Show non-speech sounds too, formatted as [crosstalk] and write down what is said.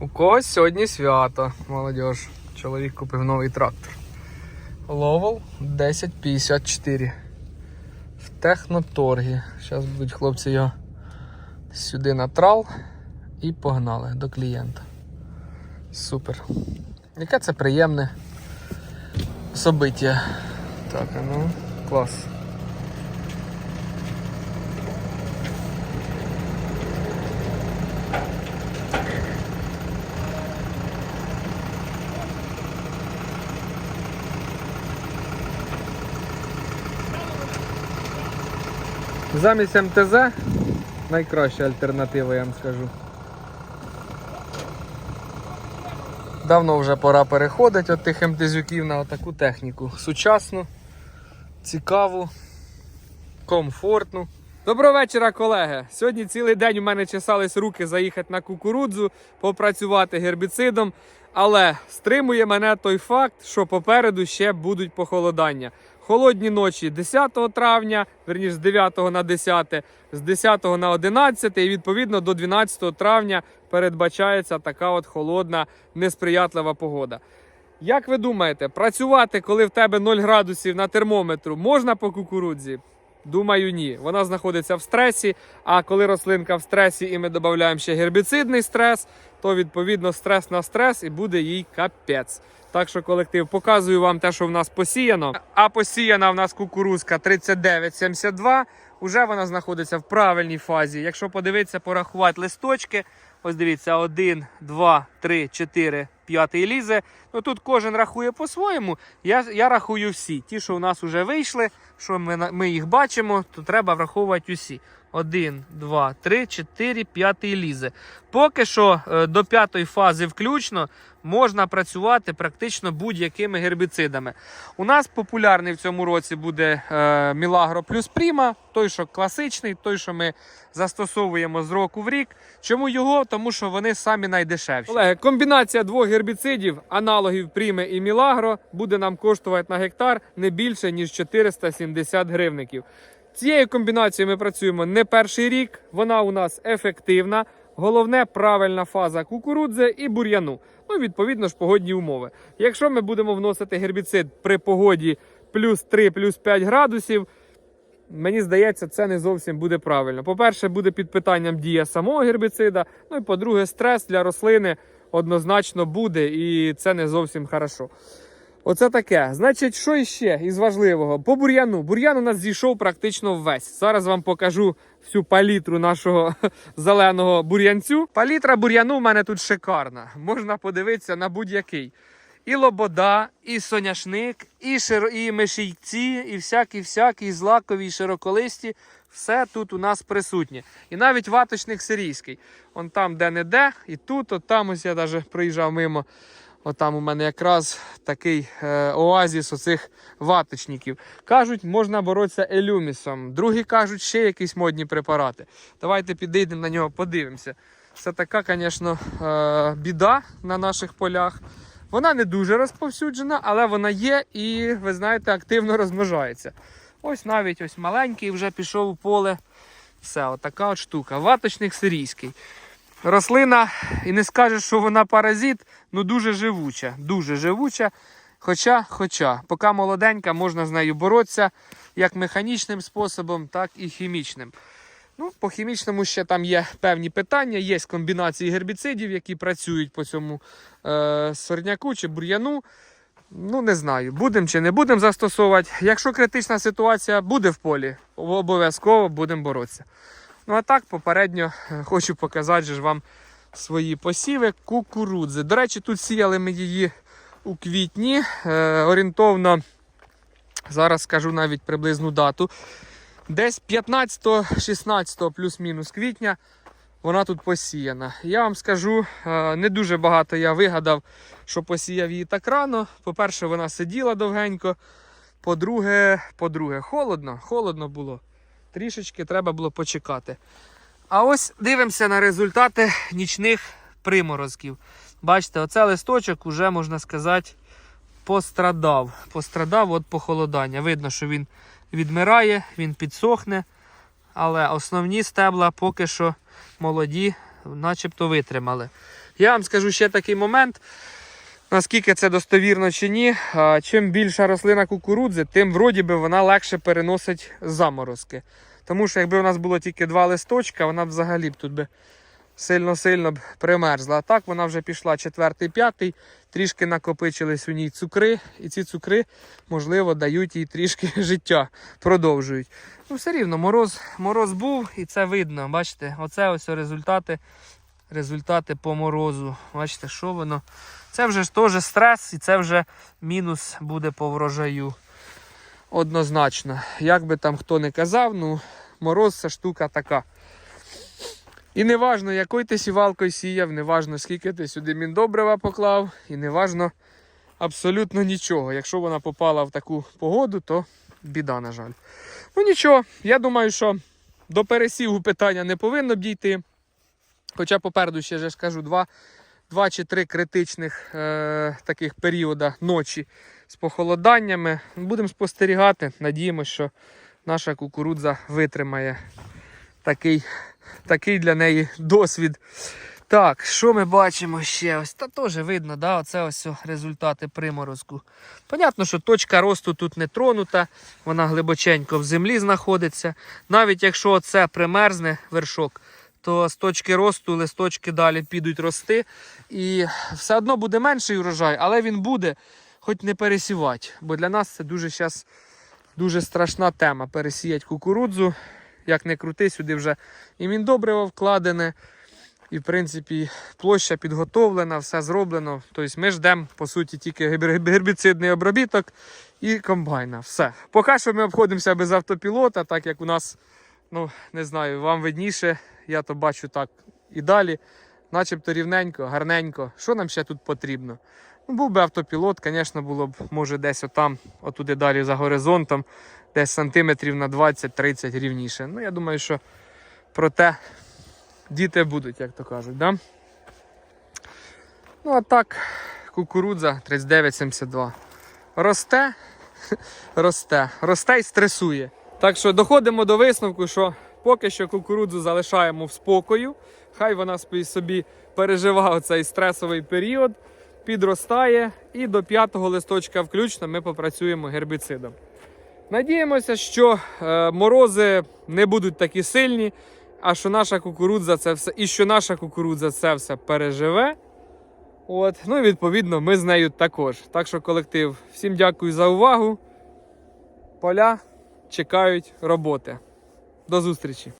У когось сьогодні свято, молодіж. Чоловік купив новий трактор. Ловел 1054. В техноторгі. Зараз будуть хлопці його сюди на трал і погнали до клієнта. Супер. Яке це приємне собиття. Так, ну, клас. Замість МТЗ найкраща альтернатива, я вам скажу. Давно вже пора переходити від тих МТЗюків на таку техніку. Сучасну, цікаву, комфортну. Доброго вечора, колеги! Сьогодні цілий день у мене чесались руки заїхати на кукурудзу, попрацювати гербіцидом. Але стримує мене той факт, що попереду ще будуть похолодання. Холодні ночі 10 травня, верніше з 9 на 10, з 10 на 11 і відповідно до 12 травня передбачається така от холодна, несприятлива погода. Як ви думаєте, працювати, коли в тебе 0 градусів на термометру, можна по кукурудзі? Думаю, ні. Вона знаходиться в стресі. А коли рослинка в стресі і ми додаємо ще гербіцидний стрес, то відповідно стрес на стрес і буде їй капець. Так що, колектив, показую вам те, що в нас посіяно. А посіяна в нас кукурузка 3972. Уже вона знаходиться в правильній фазі. Якщо подивитися, порахувати листочки, ось дивіться, 1, 2, 3, 4, 5 лізе. Ну тут кожен рахує по-своєму. Я, я рахую всі. Ті, що у нас вже вийшли, що ми, ми їх бачимо, то треба враховувати усі. 1, 2, 3, 4, 5 лізе. Поки що е, до п'ятої фази включно можна працювати практично будь-якими гербіцидами. У нас популярний в цьому році буде е, Мілагро плюс Пріма, той, що класичний, той, що ми застосовуємо з року в рік. Чому його? Тому що вони самі найдешевші. Колеги, комбінація двох гербіцидів, аналогів Пріми і Мілагро, буде нам коштувати на гектар не більше ніж 470 гривників. Цією комбінацією ми працюємо не перший рік. Вона у нас ефективна. Головне правильна фаза кукурудзи і бур'яну. Ну, відповідно ж, погодні умови. Якщо ми будемо вносити гербіцид при погоді плюс 3, плюс 5 градусів, мені здається, це не зовсім буде правильно. По-перше, буде під питанням дія самого гербіцида. Ну і по-друге, стрес для рослини однозначно буде, і це не зовсім хорошо. Оце таке. Значить, що іще із важливого? По бур'яну. Бур'ян у нас зійшов практично весь. Зараз вам покажу всю палітру нашого [laughs] зеленого бур'янцю. Палітра бур'яну в мене тут шикарна. Можна подивитися на будь-який. І лобода, і соняшник, і, широ... і мишійці, і всякі-всякі, і злакові, і широколисті. Все тут у нас присутнє. І навіть ваточник сирійський. Он там, де не де, і тут, от там ось я навіть проїжджав мимо. Отам у мене якраз такий е, оазіс оцих ваточників. Кажуть, можна боротися елюмісом. Другі кажуть, ще якісь модні препарати. Давайте підійдемо на нього, подивимося. Це така, звісно, е, біда на наших полях. Вона не дуже розповсюджена, але вона є і, ви знаєте, активно розмножається. Ось навіть ось маленький вже пішов у поле. Все, отака от штука. Ваточник сирійський. Рослина, і не скажеш, що вона паразит, ну дуже живуча. Дуже живуча. Хоча, хоча, поки молоденька, можна з нею боротися як механічним способом, так і хімічним. Ну, по хімічному ще там є певні питання, є комбінації гербіцидів, які працюють по цьому е, сорняку чи бур'яну. Ну, не знаю, будемо чи не будемо застосовувати. Якщо критична ситуація буде в полі, обов'язково будемо боротися. Ну а так, попередньо е, хочу показати ж вам свої посіви кукурудзи. До речі, тут сіяли ми її у квітні. Е, орієнтовно, зараз скажу навіть приблизну дату. Десь 15-16 плюс-мінус квітня вона тут посіяна. Я вам скажу, е, не дуже багато я вигадав, що посіяв її так рано. По-перше, вона сиділа довгенько. По-друге, по-друге, холодно, холодно було. Трішечки треба було почекати. А ось дивимося на результати нічних приморозків. Бачите, оце листочок уже, можна сказати, пострадав. Пострадав від похолодання. Видно, що він відмирає, він підсохне. Але основні стебла поки що молоді, начебто витримали. Я вам скажу ще такий момент. Наскільки це достовірно чи ні, чим більша рослина кукурудзи, тим вроді би вона легше переносить заморозки. Тому що якби у нас було тільки два листочка, вона б взагалі б тут би сильно-сильно б примерзла. А так вона вже пішла четвертий, п'ятий, трішки накопичились у ній цукри, і ці цукри, можливо, дають їй трішки [laughs] життя, продовжують. Ну, все рівно, мороз, мороз був, і це видно. Бачите, оце ось результати, результати по морозу. Бачите, що воно. Це вже теж стрес, і це вже мінус буде по врожаю. Однозначно. Як би там хто не казав, ну мороз це штука така. І не важно, якою ти сівалкою сіяв, не важно, скільки ти сюди міндобрива поклав, і не важно абсолютно нічого. Якщо вона попала в таку погоду, то біда, на жаль. Ну нічого, я думаю, що до пересіву питання не повинно б дійти. Хоча попереду ще ж кажу, два, два чи три критичних е, таких періода ночі з похолоданнями. Будемо спостерігати. Надіємося, що наша кукурудза витримає такий, такий для неї досвід. Так, що ми бачимо ще? Ось та теж видно, да? оце ось результати приморозку. Понятно, що точка росту тут не тронута, вона глибоченько в землі знаходиться. Навіть якщо це примерзне вершок, то з точки росту листочки далі підуть рости. І все одно буде менший урожай, але він буде, хоч не пересівати. Бо для нас це дуже зараз дуже страшна тема. Пересіяти кукурудзу. Як не крути, сюди вже і міндобриво вкладене. І, в принципі, площа підготовлена, все зроблено. Тобто ми ждемо, по суті, тільки гербіцидний обробіток і комбайна. Все. Поки що ми обходимося без автопілота, так як у нас, ну, не знаю, вам видніше, я то бачу так і далі. Начебто рівненько, гарненько. Що нам ще тут потрібно? Ну, був би автопілот, звісно, було б, може, десь отам, отуди далі за горизонтом, десь сантиметрів на 20-30 рівніше. Ну, я думаю, що проте діти будуть, як то кажуть. Да? Ну, а так, кукурудза 39,72. Росте, [laughs] росте, росте і стресує. Так що доходимо до висновку, що поки що кукурудзу залишаємо в спокою. Хай вона собі переживає цей стресовий період, підростає, і до п'ятого листочка включно ми попрацюємо гербіцидом. Надіємося, що е, морози не будуть такі сильні, а що наша кукурудза це все, і що наша кукурудза це все переживе. От, ну і відповідно, ми з нею також. Так що, колектив, всім дякую за увагу. Поля чекають роботи. До зустрічі!